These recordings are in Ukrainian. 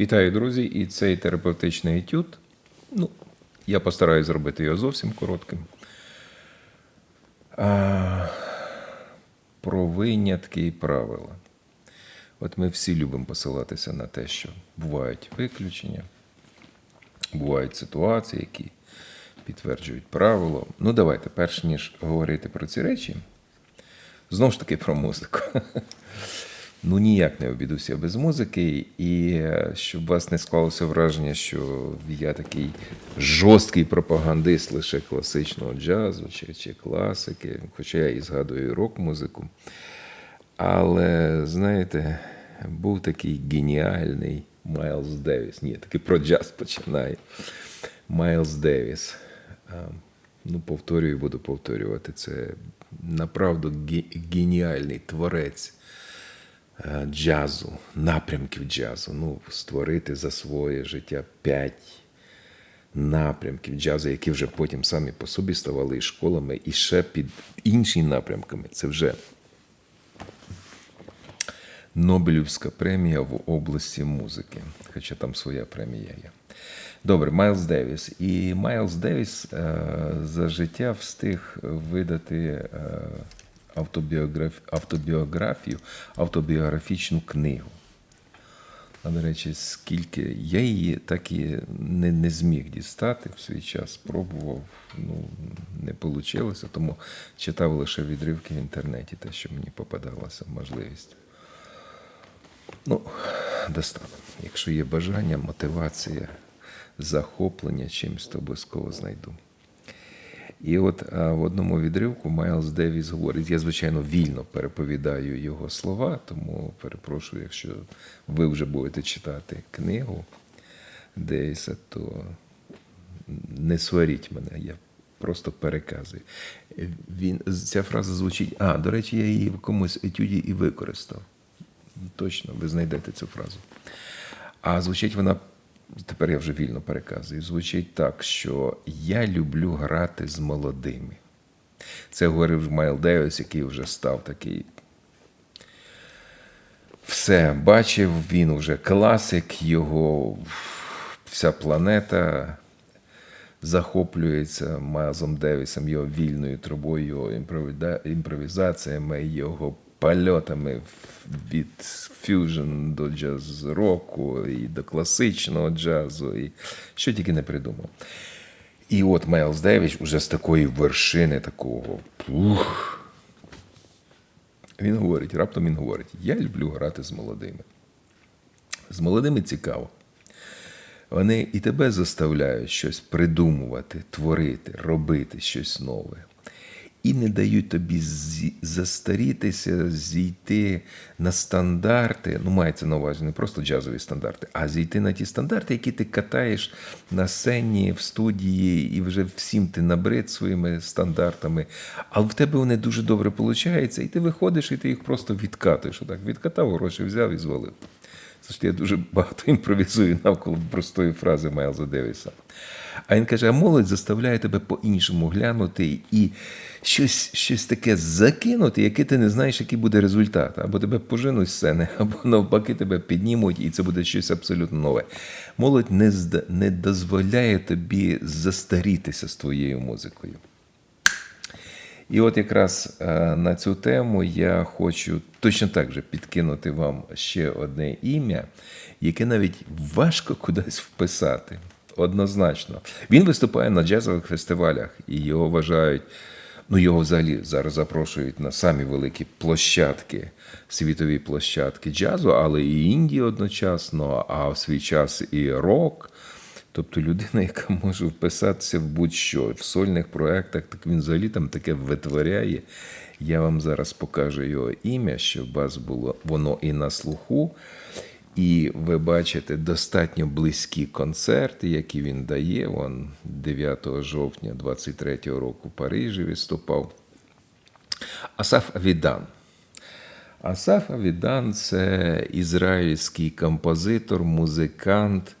Вітаю, друзі! І цей терапевтичний етюд. Ну, я постараюсь зробити його зовсім коротким. А, про винятки і правила. От ми всі любимо посилатися на те, що бувають виключення, бувають ситуації, які підтверджують правило. Ну, давайте, перш ніж говорити про ці речі, знову ж таки про музику. Ну, ніяк не обійдуся без музики, і е, щоб вас не склалося враження, що я такий жорсткий пропагандист лише класичного джазу чи, чи класики, хоча я і згадую рок-музику. Але, знаєте, був такий геніальний Майлз Девіс. Ні, таки про джаз починаю. Майлз Девіс. Ну, повторюю, буду повторювати. Це направду геніальний творець джазу, напрямків джазу. Ну, створити за своє життя п'ять напрямків джазу, які вже потім самі по собі ставали і школами, і ще під іншими напрямками. Це вже Нобелівська премія в області музики, хоча там своя премія є. Добре, Майлз Девіс. І Майлз Девіс е, за життя встиг видати е, автобіограф... автобіографію, автобіографічну книгу. А до речі, скільки я її так і не, не зміг дістати в свій час, спробував, ну не вийшло, тому читав лише відривки в інтернеті, те, що мені попадалася можливість. Ну, достану. Якщо є бажання, мотивація, захоплення чимось, то обов'язково знайду. І от в одному відривку Майлз Девіс говорить, я, звичайно, вільно переповідаю його слова, тому перепрошую, якщо ви вже будете читати книгу Девіса, то не сваріть мене, я просто переказую. Він, ця фраза звучить, а, до речі, я її в комусь етюді і використав. Точно, ви знайдете цю фразу. А звучить вона, тепер я вже вільно переказую, звучить так, що я люблю грати з молодими. Це говорив Майл Девіс, який вже став такий. Все бачив, він вже класик, його вся планета захоплюється Майлзом Девісом, його вільною трубою, його імпровізаціями, його польотами від фюжн до джаз-року і до класичного джазу, і що тільки не придумав. І от Майлз Девіс уже з такої вершини, такого. Ух, він говорить, раптом він говорить: я люблю грати з молодими. З молодими цікаво. Вони і тебе заставляють щось придумувати, творити, робити щось нове. І не дають тобі застарітися, зійти на стандарти. Ну, мається на увазі не просто джазові стандарти, а зійти на ті стандарти, які ти катаєш на сцені, в студії, і вже всім ти набрид своїми стандартами. Але в тебе вони дуже добре виходять, і ти виходиш, і ти їх просто відкатуєш. Отак, відкатав, гроші взяв і звалив. Завжди я дуже багато імпровізую навколо простої фрази Майлза Девіса. А він каже: а молодь заставляє тебе по-іншому глянути і щось, щось таке закинути, яке ти не знаєш, який буде результат. Або тебе поженуть з сцени, або навпаки тебе піднімуть, і це буде щось абсолютно нове. Молодь не, не дозволяє тобі застарітися з твоєю музикою. І от якраз е, на цю тему я хочу точно так же підкинути вам ще одне ім'я, яке навіть важко кудись вписати. Однозначно. Він виступає на джазових фестивалях, і його вважають, ну його взагалі зараз запрошують на самі великі площадки, світові площадки джазу, але і Індії одночасно, а в свій час і рок. Тобто людина, яка може вписатися в будь-що в сольних проєктах, так він взагалі там таке витворяє. Я вам зараз покажу його ім'я, щоб вас було воно і на слуху. І ви бачите достатньо близькі концерти, які він дає. Вон 9 жовтня 23 року в Парижі виступав. Асаф Авідан. Асаф Авідан це ізраїльський композитор, музикант,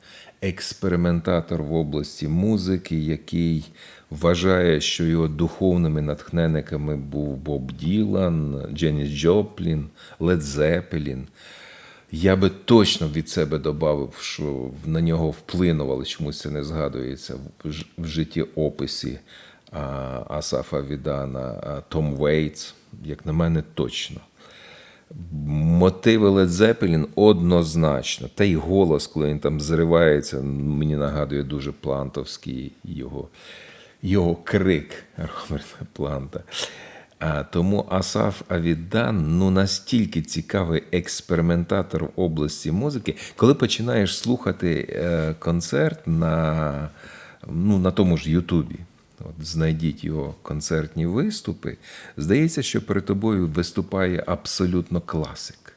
експериментатор в області музики, який вважає, що його духовними натхненниками був Боб Ділан, Дженіс Джоплін, Лед Зепелін. Я би точно від себе додав, що на нього вплинув, але чомусь це не згадується в життєописі Асафа Відана, Том Вейтс, як на мене, точно. Мотиви Led Zeppelin однозначно. Та й голос, коли він там зривається, мені нагадує дуже плантовський його, його крик Роберта Планта. А, тому Асаф Авідан ну настільки цікавий експериментатор в області музики, коли починаєш слухати е, концерт на, ну, на тому ж Ютубі. От знайдіть його концертні виступи. Здається, що перед тобою виступає абсолютно класик.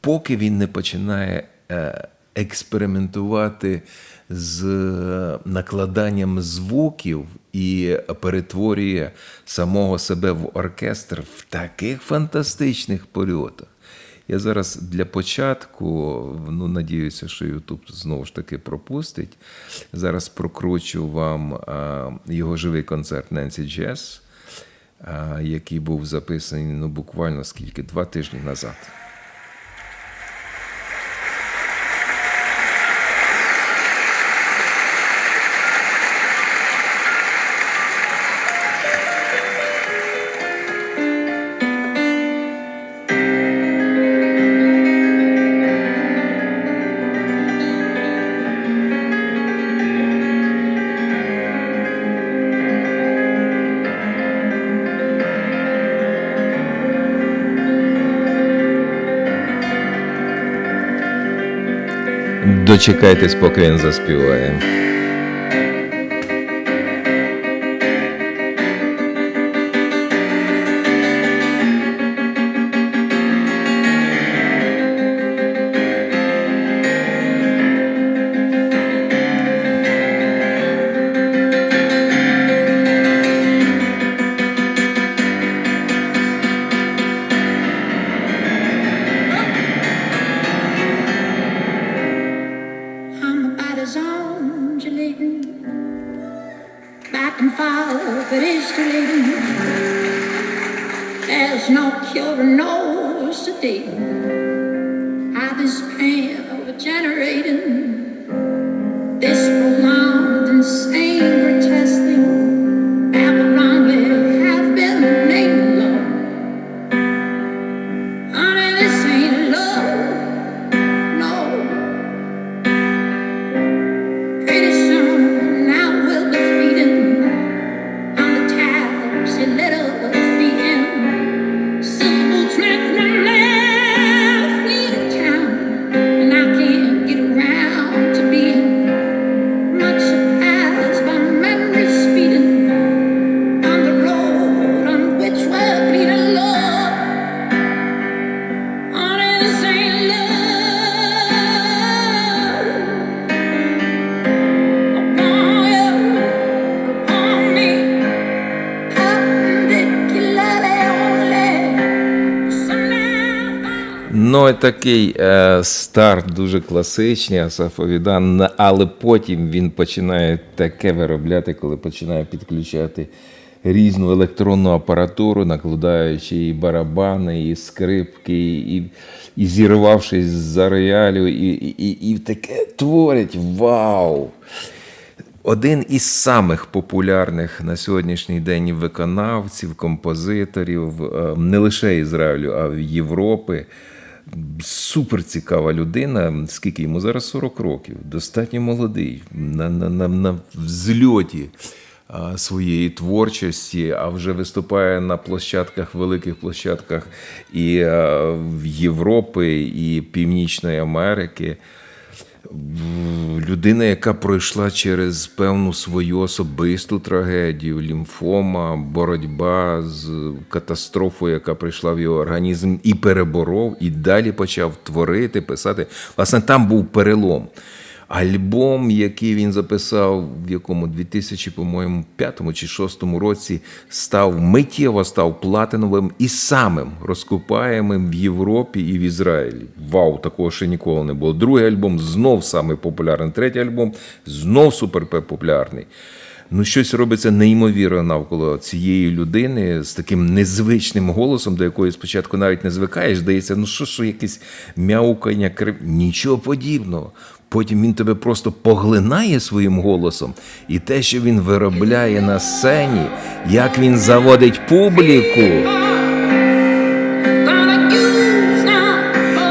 Поки він не починає е, експериментувати з е, накладанням звуків і перетворює самого себе в оркестр в таких фантастичних польотах. Я зараз для початку, ну надіюся, що Ютуб знову ж таки пропустить. Зараз прокручу вам його живий концерт Ненсі Джес, який був записаний ну, буквально скільки? Два тижні назад. Дочекайтесь, поки він заспіває. foul, but it's too late. There's no cure, no sedating. Ну, такий е, старт дуже класичний, Асафовідан, але потім він починає таке виробляти, коли починає підключати різну електронну апаратуру, накладаючи і барабани, і скрипки, і, і зірвавшись за роялю, і, і, і, таке творить вау! Один із самих популярних на сьогоднішній день виконавців, композиторів е, не лише Ізраїлю, а й Європи. Супер цікава людина, скільки йому зараз 40 років, достатньо молодий, на, на, на, на взльоті а, своєї творчості, а вже виступає на площадках, великих площадках і а, Європи, і Північної Америки людина, яка пройшла через певну свою особисту трагедію, лімфома, боротьба з катастрофою, яка прийшла в його організм, і переборов, і далі почав творити, писати. Власне, там був перелом. Альбом, який він записав в якому 2000, по-моєму, п'ятому чи шостому році, став миттєво став платиновим і самим розкупаємим в Європі і в Ізраїлі. Вау, такого ще ніколи не було. Другий альбом знов самий популярний. Третій альбом знов суперпопулярний. Ну, щось робиться неймовірно навколо цієї людини з таким незвичним голосом, до якої спочатку навіть не звикаєш. Здається, ну що, що якесь мяукання, крип... нічого подібного. Потім він тебе просто поглинає своїм голосом, і те, що він виробляє на сцені, як він заводить публіку.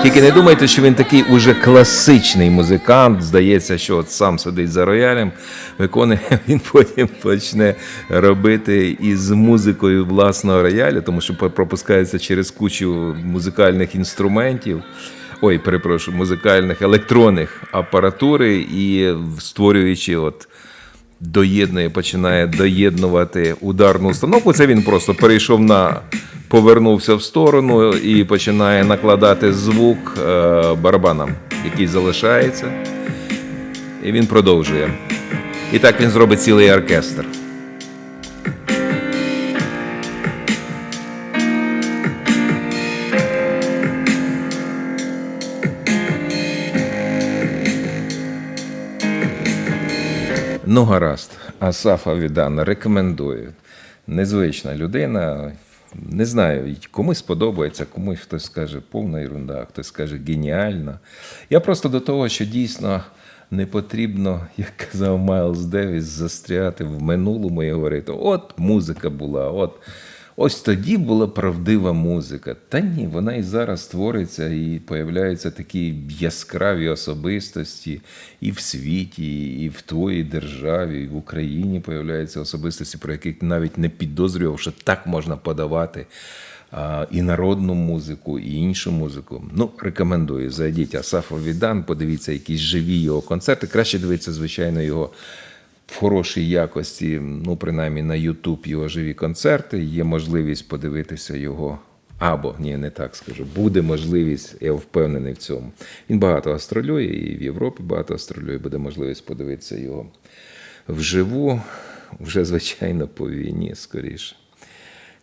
Тільки не думайте, що він такий уже класичний музикант. Здається, що от сам сидить за роялем, виконує, він потім почне робити із музикою власного рояля, тому що пропускається через кучу музикальних інструментів. Ой, перепрошую, музикальних електронних апаратури і створюючи от доєднує, починає доєднувати ударну установку. Це він просто перейшов на повернувся в сторону і починає накладати звук е, барабанам, який залишається. І він продовжує. І так він зробить цілий оркестр. Ну, гаразд. Асафа Відана рекомендую. Незвична людина. Не знаю, комусь сподобається, комусь хтось скаже повна ерунда, хтось скаже геніальна. Я просто до того, що дійсно не потрібно, як казав Майлз Девіс, застряти в минулому і говорити: от музика була, от. Ось тоді була правдива музика. Та ні, вона і зараз створиться, і появляються такі яскраві особистості і в світі, і в твоїй державі, і в Україні появляються особистості, про яких навіть не підозрював, що так можна подавати і народну музику, і іншу музику. Ну, рекомендую. Зайдіть Асафа Відан, подивіться якісь живі його концерти. Краще дивитися, звичайно, його в хорошій якості, ну, принаймні на YouTube його живі концерти. Є можливість подивитися його. Або ні, не так скажу. Буде можливість, я впевнений в цьому. Він багато гастролює, і в Європі багато гастролює. Буде можливість подивитися його вживу, вже звичайно по війні, скоріше.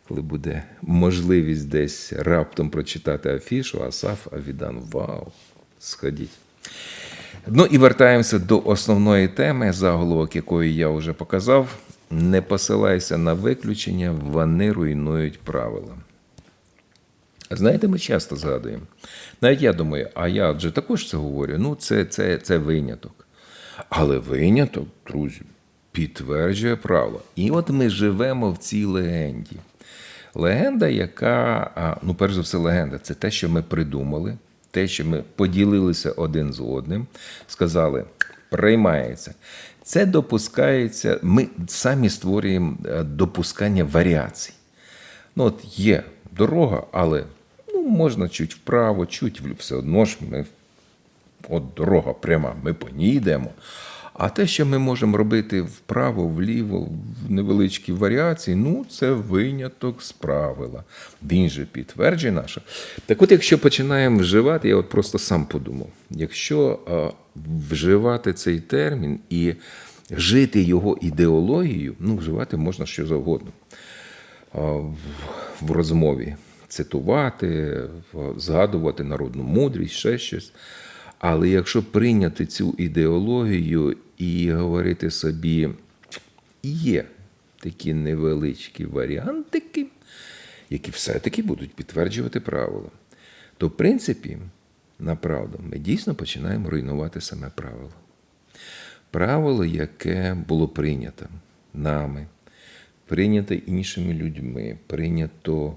Коли буде можливість десь раптом прочитати афішу, Асаф Авідан. Вау! Сходіть. Ну і вертаємося до основної теми, заголовок якої я вже показав. Не посилайся на виключення, вони руйнують правила. Знаєте, ми часто згадуємо. Навіть я думаю, а я адже також це говорю. Ну, це, це, це виняток. Але виняток, друзі, підтверджує правило. І от ми живемо в цій легенді. Легенда, яка, ну, перш за все, легенда це те, що ми придумали, те, що ми поділилися один з одним, сказали, приймається. Це допускається, ми самі створюємо е, допускання варіацій. Ну, от є дорога, але ну, можна чуть вправо, чуть. Все одно ж ми от дорога пряма, ми по ній йдемо. А те, що ми можемо робити вправо, вліво, в невеличкі варіації, ну це виняток з правила. Він же підтверджує наше. Так от, якщо починаємо вживати, я от просто сам подумав, якщо вживати цей термін і жити його ідеологією, ну, вживати можна що завгодно в розмові. Цитувати, згадувати народну мудрість, ще щось. Але якщо прийняти цю ідеологію і говорити собі, є такі невеличкі варіантики, які все-таки будуть підтверджувати правила, то, в принципі, направду, ми дійсно починаємо руйнувати саме правило. Правило, яке було прийнято нами, прийнято іншими людьми, прийнято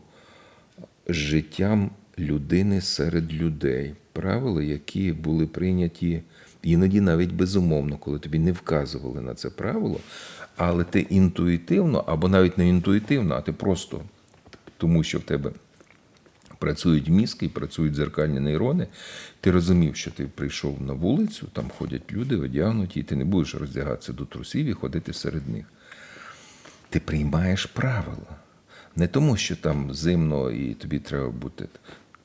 життям людини серед людей. Правила, які були прийняті іноді навіть безумовно, коли тобі не вказували на це правило, але ти інтуїтивно, або навіть не інтуїтивно, а ти просто тому, що в тебе працюють мізки, працюють дзеркальні нейрони. Ти розумів, що ти прийшов на вулицю, там ходять люди, одягнуті, і ти не будеш роздягатися до трусів і ходити серед них. Ти приймаєш правила. Не тому, що там зимно і тобі треба бути.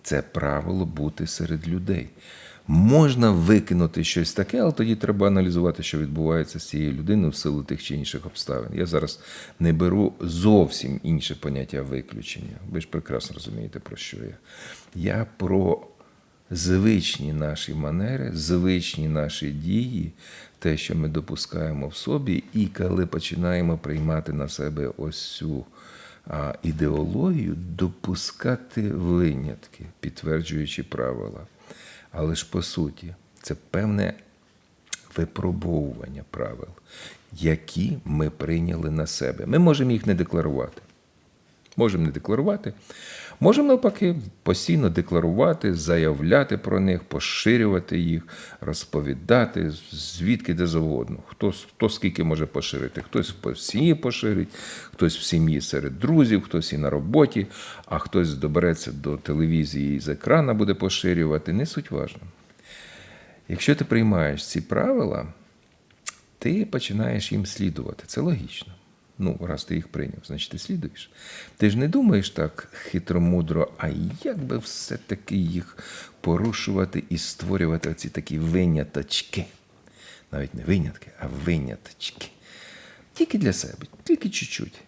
Це правило бути серед людей. Можна викинути щось таке, але тоді треба аналізувати, що відбувається з цією людиною в силу тих чи інших обставин. Я зараз не беру зовсім інше поняття виключення. Ви ж прекрасно розумієте, про що я. Я про звичні наші манери, звичні наші дії, те, що ми допускаємо в собі, і коли починаємо приймати на себе ось цю а, ідеологію, допускати винятки, підтверджуючи правила. Але ж по суті, це певне випробовування правил, які ми прийняли на себе. Ми можемо їх не декларувати. Можемо не декларувати. Можемо навпаки постійно декларувати, заявляти про них, поширювати їх, розповідати звідки де завгодно. Хто, хто скільки може поширити, хтось по сім'ї поширить, хтось в сім'ї серед друзів, хтось і на роботі, а хтось добереться до телевізії з екрана буде поширювати. Не суть важно. Якщо ти приймаєш ці правила, ти починаєш їм слідувати. Це логічно. Ну, раз ти їх прийняв, значить ти слідуєш. Ти ж не думаєш так хитромудро, а як би все-таки їх порушувати і створювати оці такі виняточки. Навіть не винятки, а виняточки. Тільки для себе, тільки чуть-чуть.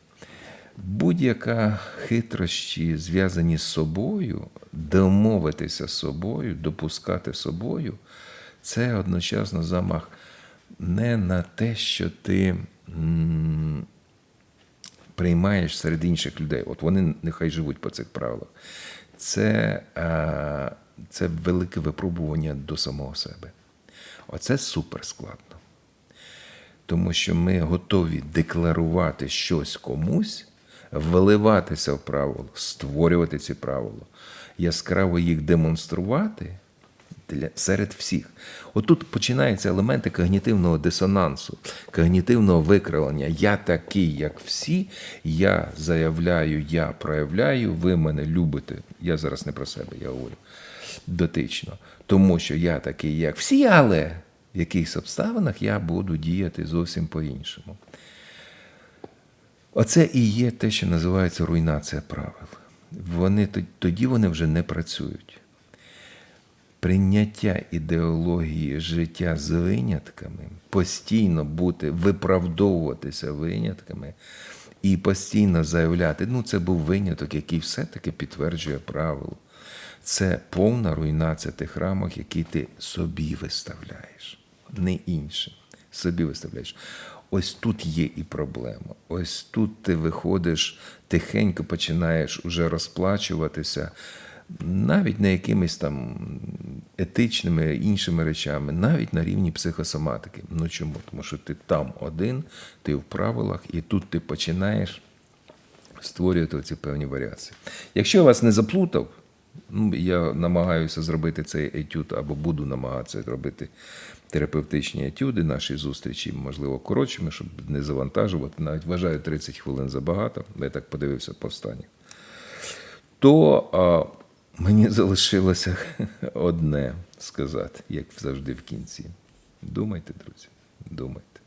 Будь-яка хитрощі, зв'язані з собою, домовитися з собою, допускати собою, це одночасно замах не на те, що ти приймаєш серед інших людей. От вони нехай живуть по цих правилах. Це, е, це велике випробування до самого себе. Оце супер складно. Тому що ми готові декларувати щось комусь, вливатися в правила, створювати ці правила, яскраво їх демонструвати для, серед всіх. Отут починаються елементи когнітивного дисонансу, когнітивного викривлення. Я такий, як всі, я заявляю, я проявляю, ви мене любите. Я зараз не про себе, я говорю дотично. Тому що я такий, як всі, але в якихось обставинах я буду діяти зовсім по-іншому. Оце і є те, що називається руйнація правил. Вони, тоді вони вже не працюють. Прийняття ідеології життя з винятками, постійно бути, виправдовуватися винятками і постійно заявляти, ну це був виняток, який все-таки підтверджує правило. Це повна руйнація тих рамок, які ти собі виставляєш, не іншим. Собі виставляєш. Ось тут є і проблема. Ось тут ти виходиш, тихенько починаєш уже розплачуватися навіть не якимись там етичними іншими речами, навіть на рівні психосоматики. Ну чому? Тому що ти там один, ти в правилах, і тут ти починаєш створювати ці певні варіації. Якщо я вас не заплутав, ну, я намагаюся зробити цей етюд або буду намагатися робити терапевтичні етюди, наші зустрічі, можливо, коротшими, щоб не завантажувати. Навіть вважаю 30 хвилин забагато, я так подивився по останніх. То мені залишилося одне сказати, як завжди в кінці. Думайте, друзі, думайте.